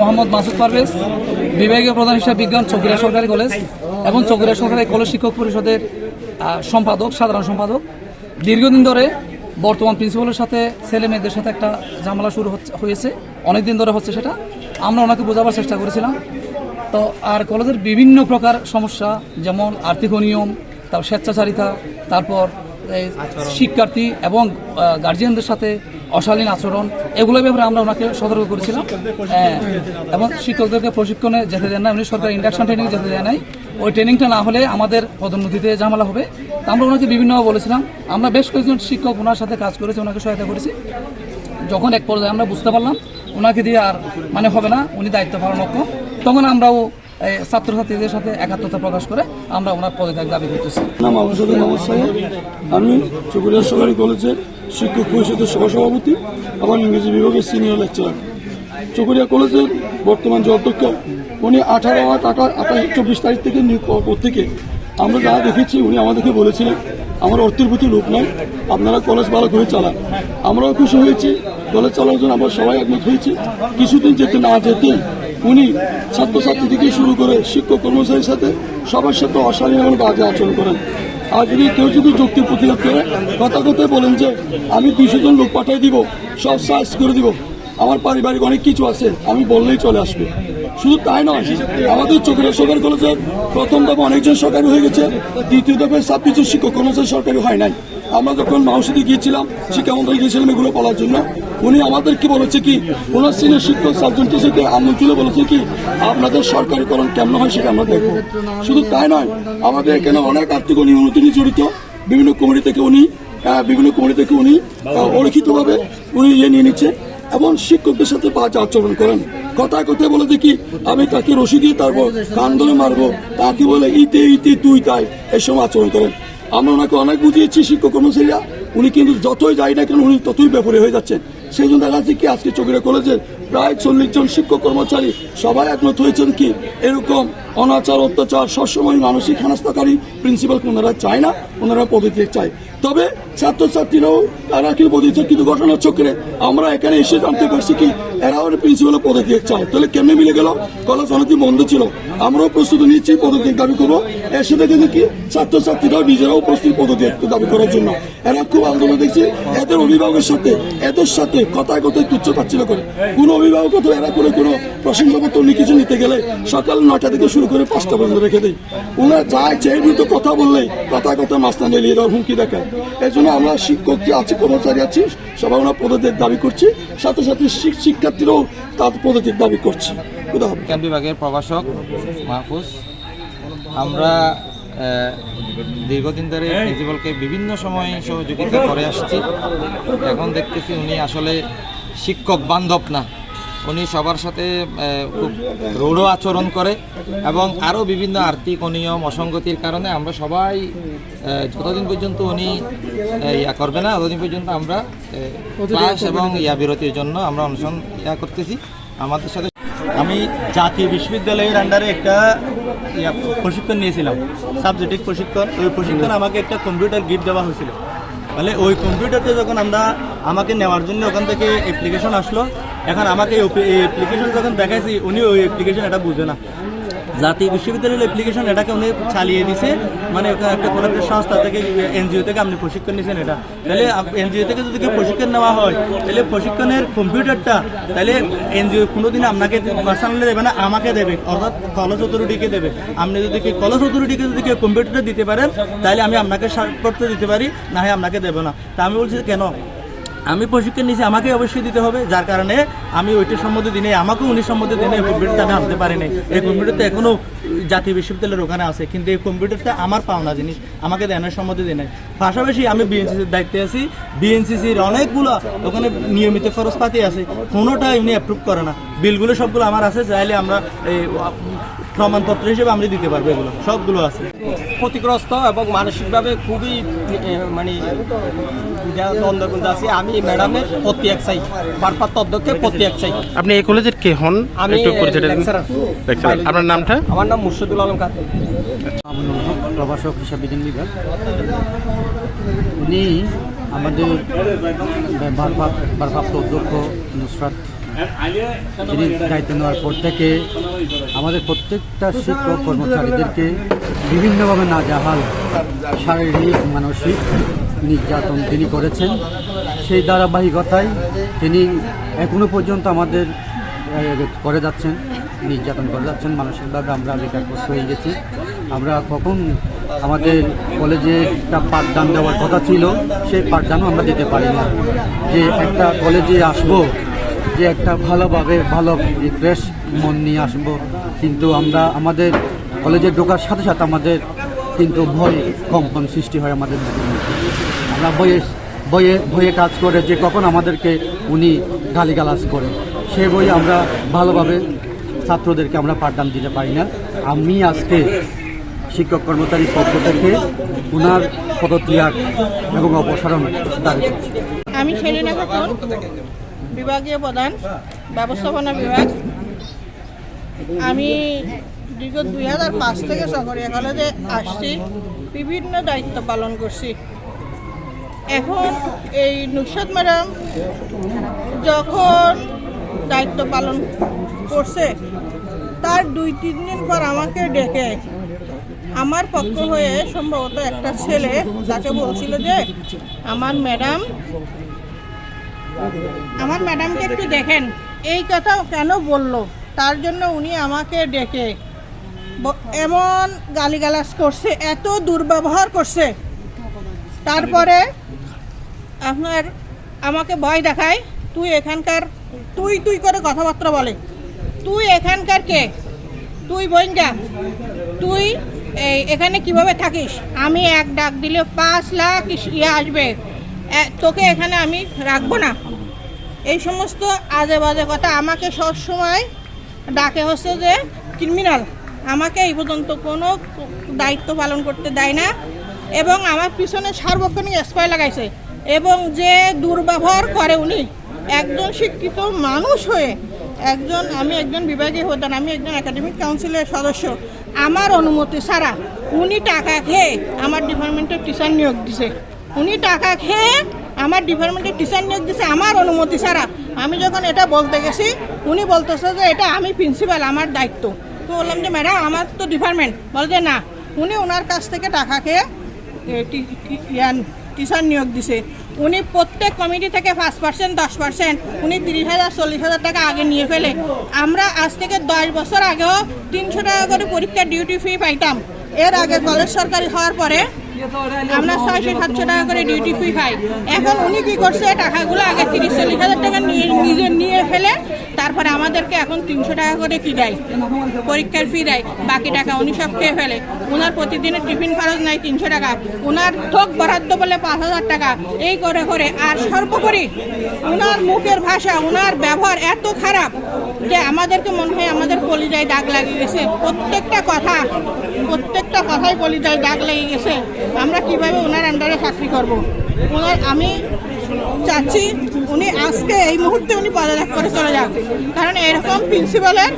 মোহাম্মদ মাসুদ পারভেজ বিভাগীয় প্রধান হিসাবে বিজ্ঞান চকিরা সরকারি কলেজ এবং চকিরা সরকারি কলেজ শিক্ষক পরিষদের সম্পাদক সাধারণ সম্পাদক। দীর্ঘদিন ধরে বর্তমান প্রিন্সিপালের সাথে ছেলে মেয়েদের সাথে একটা ঝামেলা শুরু হচ্ছে হয়েছে। অনেক দিন ধরে হচ্ছে সেটা। আমরা ওনাকে বোঝাবার চেষ্টা করেছিলাম। তো আর কলেজের বিভিন্ন প্রকার সমস্যা যেমন আর্থিক অনিয়ম তারপর স্বেচ্ছাচারিতা তারপর শিক্ষার্থী এবং গার্জিয়ানদের সাথে অশালীন আচরণ এগুলোর ব্যাপারে আমরা ওনাকে সতর্ক করেছিলাম। হ্যাঁ, এবং শিক্ষকদেরকে প্রশিক্ষণে যেতে দেন না এমনি সরকার ইন্ডাকশন ট্রেনিং যেতে দেয় নাই। ওই ট্রেনিংটা না হলে আমাদের পদোন্নতিতে ঝামেলা হবে। আমরা ওনাকে বিভিন্নভাবে বলেছিলাম। আমরা বেশ কয়েকজন শিক্ষক ওনার সাথে কাজ করেছি ওনাকে সহায়তা করেছি। যখন এক পর্যায়ে আমরা বুঝতে পারলাম ওনাকে দিয়ে আর মানে হবে না উনি দায়িত্ব পালন অক্ষম। তখন আমরাও ছাত্রছাত্রীদের সাথে একাত্মতা প্রকাশ করে আমরা ওনার পদত্যাগ দাবি করতেছি। নাম আবুসাদ মোহাম্মদ সাহেব। আমি চকুরিয়া সরকারি কলেজের শিক্ষক পরিষদের সহসভাপতি আমার ইংরেজি বিভাগের সিনিয়র লেকচারার চকুরিয়া কলেজের বর্তমান যে অধ্যক্ষ, উনি আঠারো আট আঠাশ চব্বিশ তারিখ থেকে নিয়োগ পর থেকে আমরা যা দেখেছি, উনি আমাদেরকে বলেছিলেন, আমার অর্থের প্রতি লোক নাই, আপনারা কলেজ ভালো করে চালান। আমরাও খুশি হয়েছি, কলেজ চালানোর জন্য আমরা সবাই একমত হয়েছি। কিছুদিন যেতে না যেতেই উনি ছাত্রছাত্রী থেকে শুরু করে শিক্ষক কর্মচারীর সাথে সবার সাথে অশালীন এবং বাজে আচরণ করেন। আর যদি কেউ যদি যুক্তির প্রতিরোধ করে কথা কথায় বলেন যে, আমি দুইশো জন লোক পাঠিয়ে দিব, সব সার্চ করে দিব। আমার পারিবারিক অনেক কিছু আছে, আমি বললেই চলে আসবে। শুধু তাই নয়, আমাদের চোখের সরকারি কলেজের প্রথম দফা অনেকজন সরকারি হয়ে গেছে, দ্বিতীয় দফায় জন শিক্ষক কর্মচারী সরকারি হয় নাই। আমরা যখন মাউসিতে গিয়েছিলাম, শিক্ষামন্ত্রী গিয়েছিলাম এগুলো বলার জন্য উনি আমাদেরকে বলেছে কি, ওনার সিনিয়র শিক্ষক সার্জন টিচারকে আমন্ত্রণে বলেছে কি, আপনাদের সরকারিকরণ কেমন হয় সেটা আমরা দেখব। শুধু তাই নয়, আমাদের এখানে অনেক আর্থিক অনিয়মতি নিয়ে জড়িত। বিভিন্ন কমিটি থেকে উনি বিভিন্ন কমিটি থেকে উনি অলিখিতভাবে উনি ইয়ে নিয়ে নিচ্ছে এবং শিক্ষকদের সাথে বাজে আচরণ করেন। কথায় কথায় বলে দেখি আমি তাকে রশি দিয়ে তারপর কান ধরে মারবো তাকে বলে, ইতে ইতে, তুই, তাই, এসব আচরণ করেন। আমরা ওনাকে অনেক বুঝিয়েছি, শিক্ষক কর্মচারীরা। উনি কিন্তু যতই যাই না কেন, উনি ততই ব্যাপারে হয়ে যাচ্ছেন। সেই জন্য দেখা যাচ্ছে কি আজকে চকিরা কলেজের প্রায় চল্লিশ জন শিক্ষক কর্মচারী সবাই একমত হয়েছেন কি, এরকম অনাচার, অত্যাচার সবসময় মানসিক হেনাস্তাকারী প্রিন্সিপাল ওনারা চায় না ওনারা পদত্যাগ চায়। তবে ছাত্রছাত্রীরাও তারা কি পদত্যাগ কিন্তু ঘটনার চক্রে আমরা এখানে এসে জানতে পারছি কি এরাও প্রিন্সিপাল পদত্যাগ চায়। তাহলে কেমনে মিলে গেল? কলেজ অনেকদিন বন্ধ ছিল। আমরাও প্রস্তুতি নিচ্ছি পদত্যাগ দাবি করব। এসে দেখে দেখি ছাত্রছাত্রীরাও নিজেরাও প্রস্তুত পদত্যাগ দাবি করার জন্য। এরা খুব আন্দোলন দেখছি, এদের অভিভাবকের সাথে, এদের সাথে কথায় কথায় তুচ্ছ তাচ্ছিল করে। কোনো অভিভাবক তো এরা করে কোনো প্রশংসাপত্র নিয়ে কিছু নিতে গেলে সকাল নটা থেকে শুরু করে পাঁচটা পর্যন্ত রেখে দেয়। ওনারা যায় যে বিরুদ্ধে কথা বললেই কথা কথা মাস্টার নিয়ে দেওয়ার হুমকি দেখায়। এই জন্য আমরা শিক্ষক যে আছি, কর্মচারী আছি, সবাই আমরা পদত্যাগ দাবি করছি। সাথে সাথে শিক- শিক্ষার্থীরাও তার পদত্যাগ দাবি করছি। বিজ্ঞান বিভাগের প্রভাষক মাহফুজ, আমরা দীর্ঘদিন ধরে প্রিন্সিপালকে বিভিন্ন সময় সহযোগিতা করে আসছি। এখন দেখতেছি উনি আসলে শিক্ষক বান্ধব না। উনি সবার সাথে খুব রূঢ় আচরণ করে এবং আরও বিভিন্ন আর্থিক অনিয়ম, অসঙ্গতির কারণে আমরা সবাই যতদিন পর্যন্ত উনি ইয়া করবে না, ততদিন পর্যন্ত আমরা ক্লাস এবং ইয়া বিরতির জন্য আমরা অনুসরণ ইয়া করতেছি। আমাদের সাথে আমি জাতীয় বিশ্ববিদ্যালয়ের আন্ডারে একটা ইয়া প্রশিক্ষণ নিয়েছিলাম সাবজেক্টিভ প্রশিক্ষণ। ওই প্রশিক্ষণ আমাকে একটা কম্পিউটার গিফট দেওয়া হয়েছিল। মানে ওই কম্পিউটারটা যখন আমরা আমাকে নেওয়ার জন্য ওখান থেকে অ্যাপ্লিকেশন আসলো এখন আমাকে এই অ্যাপ্লিকেশন যখন দেখাইছি উনি ওই অ্যাপ্লিকেশন এটা বুঝে না। জাতীয় বিশ্ববিদ্যালয়ের অ্যাপ্লিকেশন এটাকে উনি চালিয়ে দিছে। মানে একটা কোনো একটা সংস্থা থেকে এনজিও থেকে আপনি প্রশিক্ষণ নিয়েছেন এটা। তাহলে এনজিও থেকে যদি কেউ প্রশিক্ষণ নেওয়া হয়, তাহলে প্রশিক্ষণের কম্পিউটারটা তাহলে এনজিও কোনোদিন আপনাকে পার্সোনালি দেবে না, আমাকে দেবে। অর্থাৎ কলেজ অথরিটিকে দেবে। আপনি যদি কি কলেজ অথরিটিকে যদি কেউ কম্পিউটারটা দিতে পারেন, তাহলে আমি আপনাকে সারপত্র দিতে পারি, না হয় আপনাকে দেবো না। তা আমি বলছি কেন? আমি প্রশিক্ষণ নিয়েছি, আমাকে অবশ্যই দিতে হবে, যার কারণে আমি ওইটার সম্বন্ধে দিনে, আমাকেও উনি সম্বন্ধে দিনে কম্পিউটারটা আমি আনতে পারি নাই এই কম্পিউটারটা এখনও জাতীয় বিশ্ববিদ্যালয়ের ওখানে আছে, কিন্তু এই কম্পিউটারটা আমার পাওনা জিনিস, আমাকে দেনের সম্বন্ধে দিনে। পাশাপাশি আমি বিএনসিসির দায়িত্বে আছি বিএনসিসির অনেকগুলো ওখানে নিয়মিত খরচপাতি আছে কোনোটাই উনি অ্যাপ্রুভ করে না। বিলগুলো সবগুলো আমার আছে, চাইলে আমরা এই প্রমাণপত্র হিসেবে আমরা দিতে পারব এগুলো, সবগুলো আছে। ক্ষতিগ্রস্ত এবং মানসিকভাবে খুবই মানে দ্বন্দ্বের মধ্যে আছি আমি ম্যাডামের প্রত্যেক চাই ভারপ্রাপ্ত অধ্যক্ষের প্রত্যেক চাই আপনি এই কলেজের কে হন আমি একটু পরিচয় দিন। লেকচারার। লেকচারার। আপনার নামটা আমার নাম মুর্শিদুল আলম খান প্রভাষক হিসাব বিভাগ উনি আমাদের ভারপ্রাপ্ত অধ্যক্ষ নুসরাত তিনি দায়িত্ব নেওয়ার পর থেকে আমাদের প্রত্যেকটা শিক্ষক কর্মচারীদেরকে বিভিন্নভাবে না জাহাল শারীরিক, মানসিক নির্যাতন তিনি করেছেন। সেই ধারাবাহিকতায় তিনি এখনও পর্যন্ত আমাদের করে যাচ্ছেন, নির্যাতন করে যাচ্ছেন। মানসিকভাবে আমরা বেকারগ্রস্ত হয়ে গেছি। আমরা কখন আমাদের কলেজে একটা পাঠদান দেওয়ার কথা ছিল, সেই পাঠদানও আমরা দিতে পারি না। যে একটা কলেজে আসব যে একটা ভালোভাবে ভালো রিফ্রেশ মন নিয়ে আসব। কিন্তু আমরা, আমাদের কলেজে ঢোকার সাথে সাথে আমাদের কিন্তু ভয়, কম্পন সৃষ্টি হয় আমাদের আমরা বইয়ে বইয়ে বইয়ে কাজ করে যে কখন আমাদেরকে উনি গালিগালাজ করে। সে বই আমরা ভালোভাবে ছাত্রদেরকে আমরা পাঠদান দিতে পারি না। আমি আজকে শিক্ষক কর্মচারীর পক্ষ থেকে ওনার পদত্যাগ এবং অপসারণ দাবি করছি। আমি বিভাগীয় প্রধান, ব্যবস্থাপনা বিভাগ। আমি দীর্ঘ দুই হাজার পাঁচ থেকে সরকারি কলেজে আসছি, বিভিন্ন দায়িত্ব পালন করছি। এখন এই নুসরাত ম্যাডাম যখন দায়িত্ব পালন করছে, তার দুই, তিন দিন পর আমাকে ডেকে আমার পক্ষ হয়ে সম্ভবত একটা ছেলে তাকে বলছিল যে, আমার ম্যাডাম আমার ম্যাডামকে একটু দেখেন। এই কথা কেন বলল? তার জন্য উনি আমাকে ডেকে এমন গালিগালাজ করছে, এত দুর্ব্যবহার করছে। তারপরে আপনার আমাকে ভয় দেখায়, তুই এখানকার, তুই তুই করে কথাবার্তা বলে। তুই এখানকার কে? তুই বইঙ্গা? তুই এই এখানে কীভাবে থাকিস? আমি এক ডাক দিলে পাঁচ লাখ ইয়ে আসবে। তোকে এখানে আমি রাখব না। এই সমস্ত আজে বাজে কথা আমাকে সবসময় ডাকে হচ্ছে যে, ক্রিমিনাল, আমাকে এই পর্যন্ত কোনো দায়িত্ব পালন করতে দেয় না এবং আমার পিছনে সার্বক্ষণিক স্পাই লাগাইছে এবং যে দুর্ব্যবহার করে উনি, একজন শিক্ষিত মানুষ হয়ে একজন, আমি একজন বিভাগীয় প্রধান, আমি একজন একাডেমিক কাউন্সিলের সদস্য, আমার অনুমতি ছাড়া উনি টাকা খেয়ে আমার ডিপার্টমেন্টের টিচার নিয়োগ দিছে। উনি টাকা খেয়ে আমার ডিপার্টমেন্টের টিচার নিয়োগ দিছে, আমার অনুমতি ছাড়া। আমি যখন এটা বলতে গেছি, উনি বলতেছে যে এটা আমি প্রিন্সিপাল আমার দায়িত্ব। তো বললাম যে, ম্যাডাম, আমার তো ডিপার্টমেন্ট। বলে যে, না। উনি ওনার কাছ থেকে টাকা খেয়ে টিচার নিয়োগ দিছে। উনি প্রত্যেক কমিটি থেকে পাঁচ পার্সেন্ট দশ পার্সেন্ট উনি তিরিশ হাজার, চল্লিশ হাজার টাকা আগে নিয়ে ফেলে। আমরা আজ থেকে দশ বছর আগেও তিনশো টাকা করে পরীক্ষার ডিউটি ফি পাইতাম। এর আগে কলেজ সরকারি হওয়ার পরে আমরা ছয়শো সাতশো টাকা করে ডিউটি ফ্রি পাই এখন উনি কি করছে, টাকাগুলো আগে তিরিশ, চল্লিশ হাজার টাকা নিয়ে নিজে নিয়ে ফেলে তারপরে আমাদেরকে এখন তিনশো টাকা করে ফি দেয়, পরীক্ষার ফি দেয়, বাকি টাকা উনি সব খেয়ে ফেলে। ওনার প্রতিদিনের টিফিন খরচ নাই তিনশো টাকা। ওনার থোক বরাদ্দ বলে পাঁচ হাজার টাকা। এই করে করে আর সর্বোপরি ওনার মুখের ভাষা ওনার ব্যবহার এত খারাপ যে আমাদেরকে মনে হয় আমাদের কলিজায় দাগ লাগিয়ে গেছে। প্রত্যেকটা কথা, প্রত্যেকটা কথাই কলিজায় দাগ লেগে গেছে। আমরা কীভাবে ওনার আন্ডারে চাকরি করব? ওনার আমি চাচ্ছি উনি আজকে এই মুহূর্তে উনি পদত্যাগ করে চলে যান। কারণ এরকম প্রিন্সিপালের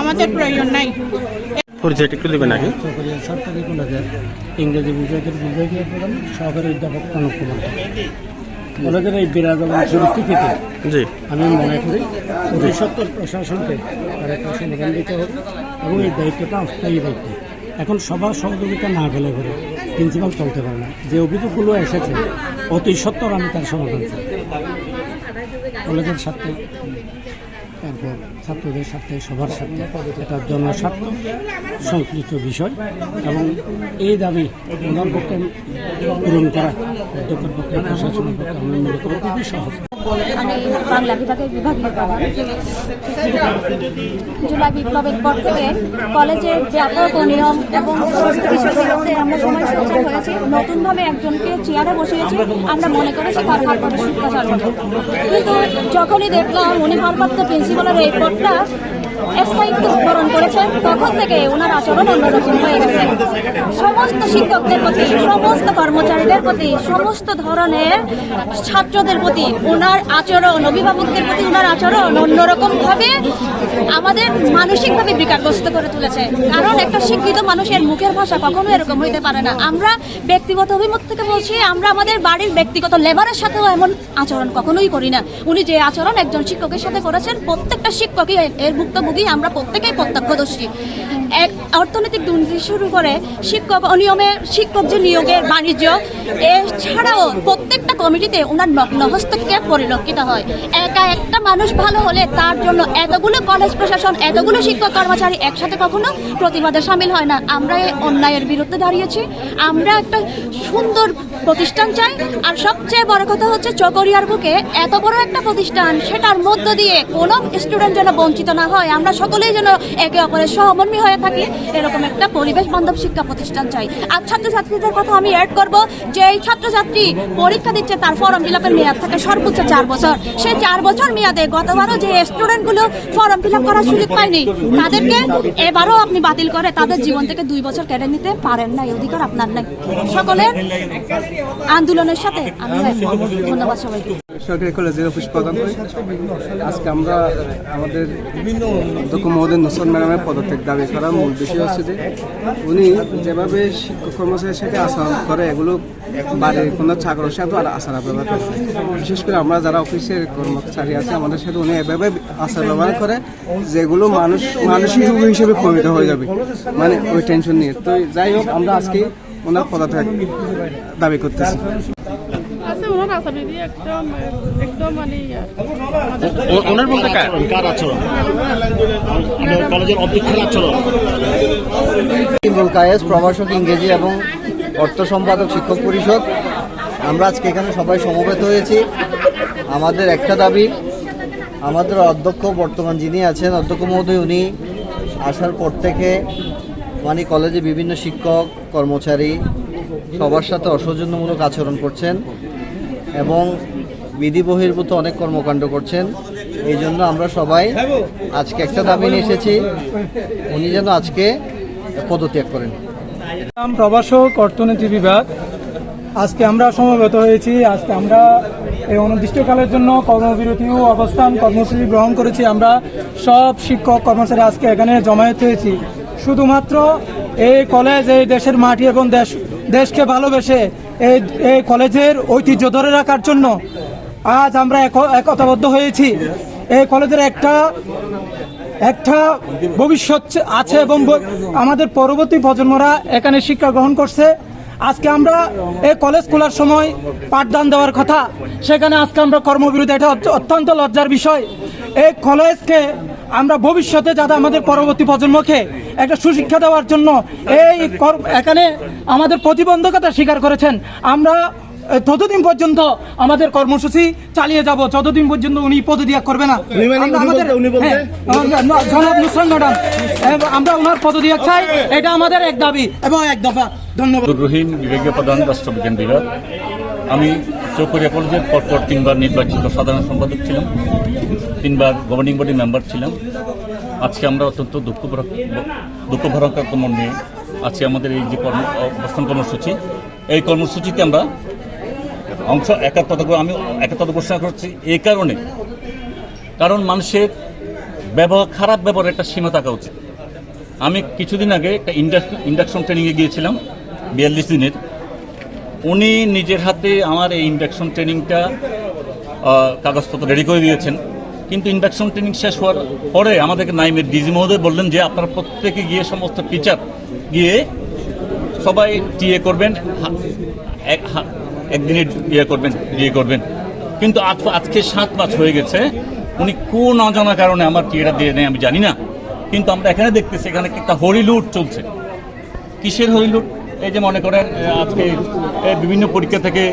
আমাদের প্রয়োজন নাই। পরিচয়টা একটু দেবেন আগে। সরকারি কলেজের ইংরেজি বিভাগের বিভাগীয় প্রধান সহকারী অধ্যাপক প্রণব কুমার। কলেজের এই বিরাজমান পরিস্থিতিতে জি। আমি মনে করি অতি সত্তর প্রশাসনকে তার একটা সমাধান দিতে হবে এবং এই দায়িত্বটা অস্থায়ী দায়িত্ব। এখন সবার সহযোগিতা না পেলে করে প্রিন্সিপাল চলতে পারে না। যে অভিযোগগুলো এসেছে অতি সত্তর আমি তার সমাধান চাই। কলেজের স্বার্থে তারপর ছাত্রদের স্বার্থে সবার স্বার্থে এটা জনস্বার্থ, সংশ্লিষ্ট বিষয় এবং এই দাবি ওনার পক্ষে পূরণ করা অধ্যক্ষের পক্ষে প্রশাসনের পক্ষে আমি মনে করি খুবই সহজ। আমি বাংলা বিভাগের বিভাগীয় প্রধান। জুলাই বিপ্লবের পর থেকে কলেজের ব্যাপক নিয়ম এবং সমস্ত বিষয়গুলোতে আমরা সবাই সচেতন হয়েছি নতুনভাবে একজনকে চেয়ারে বসিয়েছি, আমরা মনে করেছি তার ভারপ্রাপ্ত শিক্ষাচার কিন্তু যখনই দেখলাম উনি ভারপ্রাপ্ত প্রিন্সিপালের এই পদটা স্থায়িত্ব বরণ করেছেন তখন থেকে ওনার আচরণ অন্যরকম হয়ে গেছে। সমস্ত শিক্ষকদের প্রতি, সমস্ত কর্মচারীদের প্রতি, সমস্ত ধরনের ছাত্রদের প্রতি ওনার আচরণ, অভিভাবকদের প্রতি ওনার আচরণ অন্যরকম ভাবে আমাদের মানসিকভাবে বিকারগ্রস্ত করে তুলেছে। কারণ একটা শিক্ষিত মানুষের মুখের ভাষা কখনো এরকম হইতে পারে না। আমরা ব্যক্তিগত অভিমত থেকে বলছি, আমরা আমাদের বাড়ির ব্যক্তিগত লেবারের সাথেও এমন আচরণ কখনোই করি না। উনি যে আচরণ একজন শিক্ষকের সাথে করেছেন, প্রত্যেকটা শিক্ষকই এর- এর ভুক্তভোগী আমরা প্রত্যেকেই প্রত্যক্ষদর্শী। এক অর্থনৈতিক দুর্নীতি শুরু করে শিক্ষক অনিয়মে শিক্ষক যে নিয়োগের বাণিজ্য, এছাড়াও প্রত্যেকটা কমিটিতে ওনার নগ্ন হস্তক্ষেপ পরিলক্ষিত হয়। একা একটা মানুষ ভালো হলে তার জন্য এতগুলো কলেজ প্রশাসন, এতগুলো শিক্ষক কর্মচারী একসাথে কখনো প্রতিবাদে সামিল হয় না। আমরা এই অন্যায়ের বিরুদ্ধে দাঁড়িয়েছি। আমরা একটা সুন্দর প্রতিষ্ঠান চাই। আর সবচেয়ে বড় কথা হচ্ছে চকরিয়ার বুকে এত বড় একটা প্রতিষ্ঠান, সেটার মধ্য দিয়ে কোনো স্টুডেন্ট যেন বঞ্চিত না হয়। আমরা সকলেই যেন একে অপরের সহমর্মী হয়ে থাকি। এরকম একটা পরিবেশ বান্ধব শিক্ষা প্রতিষ্ঠান চাই। আর ছাত্রছাত্রীদের কথা আমি অ্যাড করব যে এই ছাত্রছাত্রী পরীক্ষা দিচ্ছে, তার ফর্ম ফিল আপের মেয়াদ থাকে সর্বোচ্চ চার বছর। সেই চার বছর মেয়াদে গতবারও যে স্টুডেন্টগুলো ফর্ম ফিল আপ করার সুযোগ পায়নি, তাদেরকে এবারও আপনি বাতিল করে তাদের জীবন থেকে দুই বছর কেড়ে নিতে পারেন না এই অধিকার আপনার নাই। সকলের আন্দোলনের সাথে আমি ধন্যবাদ সবাইকে। সরকারি কলেজের অফিস প্রদান করি। আজকে আমরা আমাদের অধ্যক্ষ মহোদয় নসর ম্যাডামের পদত্যাগ দাবি করার মূল বিষয় হচ্ছে যে, উনি যেভাবে শিক্ষক কর্মচারীর সাথে আচরণ করে, এগুলো বাড়ির কোনো ছাগলের সাথে আর আচার ব্যবহার করে বিশেষ করে আমরা যারা অফিসের কর্মচারী আছে, আমাদের সাথে উনি এভাবে আচার ব্যবহার করে যেগুলো মানুষ, মানসিক রোগ হিসেবে পরিণত হয়ে যাবে। মানে ওই টেনশন নিয়ে। তো যাই হোক, আমরা আজকে ওনার পদত্যাগ দাবি করতেছি। ওনার একদম একদম মানে ওনার বলতে কার? কার আচরণ? কলেজের অধ্যক্ষের আচরণ? কায়েস প্রভাষক ইংরেজি এবং অর্থ সম্পাদক শিক্ষক পরিষদ। আমরা আজকে এখানে সবাই সমবেত হয়েছি। আমাদের একটা দাবি আমাদের অধ্যক্ষ বর্তমান যিনি আছেন অধ্যক্ষ মহোদয় উনি আসার পর থেকে মানে কলেজে বিভিন্ন শিক্ষক কর্মচারী সবার সাথে অসৌজন্যমূলক আচরণ করছেন। এবং বিধি বহির্ভূত অনেক কর্মকাণ্ড করছেন। এই জন্য আমরা সবাই আজকে একটা দাবি নিয়ে এসেছি। উনি যেন আজকে পদত্যাগ করেন। প্রভাষক, অর্থনীতি বিভাগ। আজকে আমরা সমবেত হয়েছি। আজকে আমরা এই অনির্দিষ্টকালের জন্য কর্মবিরতি ও অবস্থান, কর্মসূচি গ্রহণ করেছি। আমরা সব শিক্ষক, কর্মচারী আজকে এখানে জমায়েত হয়েছি। শুধুমাত্র এই কলেজ, এই দেশের মাটি এবং দেশ, দেশকে ভালোবেসে এই এই কলেজের ঐতিহ্য ধরে রাখার জন্য আজ আমরা এক- একতাবদ্ধ হয়েছি। এই কলেজের একটা একটা ভবিষ্যৎ আছে এবং আমাদের পরবর্তী প্রজন্মরা এখানে শিক্ষা গ্রহণ করছে। আজকে আমরা এই কলেজ খোলার সময় পাঠদান দেওয়ার কথা। সেখানে আজকে আমরা কর্মবিরতি, এটা অত্যন্ত লজ্জার বিষয়। এই কলেজকে আমরা ভবিষ্যতে যাতে আমাদের পরবর্তী প্রজন্মকে একটা সুশিক্ষা দেওয়ার জন্য এই এখানে আমাদের প্রতিবন্ধকতা স্বীকার করেছেন। আমরা ততদিন পর্যন্ত আমাদের কর্মসূচি চালিয়ে যাব যতদিন পর্যন্ত উনি পদত্যাগ করবে না। আমরা আমাদের জনাব নুসরান ম্যাডাম আমরা ওনার পদত্যাগ চাই এটা আমাদের এক দাবি এবং এক দফা। ধন্যবাদ। রহিম বিভাগীয় প্রধান রাষ্ট্রবিজ্ঞান বিভাগ আমি চৌকরিয়া কলেজের পরপর তিনবার নির্বাচিত সাধারণ সম্পাদক ছিলাম। তিনবার গভর্নিং বডি মেম্বার ছিলাম। আজকে আমরা অত্যন্ত দুঃখ দুঃখ ভরাক্রান্ত মন নিয়ে আজকে আমাদের এই যে কর্ম অবস্থান কর্মসূচি, এই কর্মসূচিতে আমরা অংশ একাত্মতা করে- আমি একাত্মতা ঘোষণা করছি এই কারণে। কারণ মানুষের ব্যবহার খারাপ ব্যবহারের একটা সীমা থাকা উচিত। আমি কিছুদিন আগে একটা ইন্ডাকশন ট্রেনিংয়ে গিয়েছিলাম, বিয়াল্লিশ দিনের। উনি নিজের হাতে আমার এই ইন্ডাকশন ট্রেনিংটা কাগজপত্র রেডি করে দিয়েছেন। কিন্তু ইন্ডাকশন ট্রেনিং শেষ হওয়ার পরে আমাদেরকে নাইমের ডিজি মহোদয় বললেন যে আপনারা প্রত্যেকে গিয়ে সমস্ত টিচার গিয়ে সবাই টিএ করবেন একদিনে ইয়ে করবেন বিয়ে করবেন। কিন্তু আজ- আজকে সাত মাস হয়ে গেছে, উনি কোন অজানা কারণে আমার টিএটা দিয়ে নেয় আমি জানি না। কিন্তু আমরা এখানে দেখতেছি, এখানে একটা হরিলুট চলছে। কিসের হরিলুট এই যে মনে করেন আজকে বিভিন্ন পরীক্ষা থেকে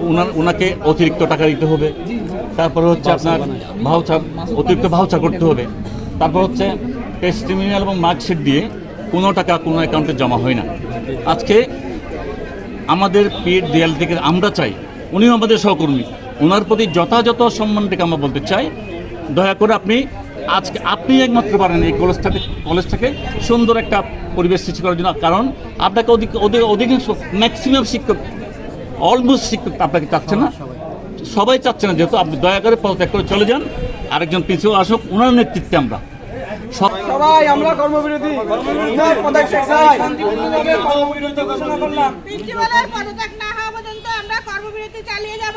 উনার- ওনাকে অতিরিক্ত টাকা দিতে হবে। তারপরে হচ্ছে আপনার ভাউচার অতিরিক্ত ভাউচার করতে হবে। তারপর হচ্ছে টেস্টিমিনিয়াল এবং মার্কশিট দিয়ে কোনো টাকা কোনো অ্যাকাউন্টে জমা হয় না। আজকে আমাদের পেট দেয়াল থেকে আমরা চাই, উনিও আমাদের সহকর্মী, ওনার প্রতি যথাযথ সম্মান থেকে আমরা বলতে চাই, দয়া করে আপনি আজকে, আপনি একমাত্র পারেন এই কলেজটাকে কলেজটাকে সুন্দর একটা পরিবেশ সৃষ্টি করার জন্য। কারণ আপনাকে অধিক- অধিকাংশ ম্যাক্সিমাম শিক্ষক অলমোস্ট শিক্ষক আপনাকে চাচ্ছে না। সবাই চাচ্ছে না যেহেতু আপনি দয়া করে পদত্যাগ করে চলে যান। আরেকজন প্রিন্সিপাল আসুক ওনার নেতৃত্বে আমরা। সবাই আমরা কর্মবিরতি। চালিয়ে যাব।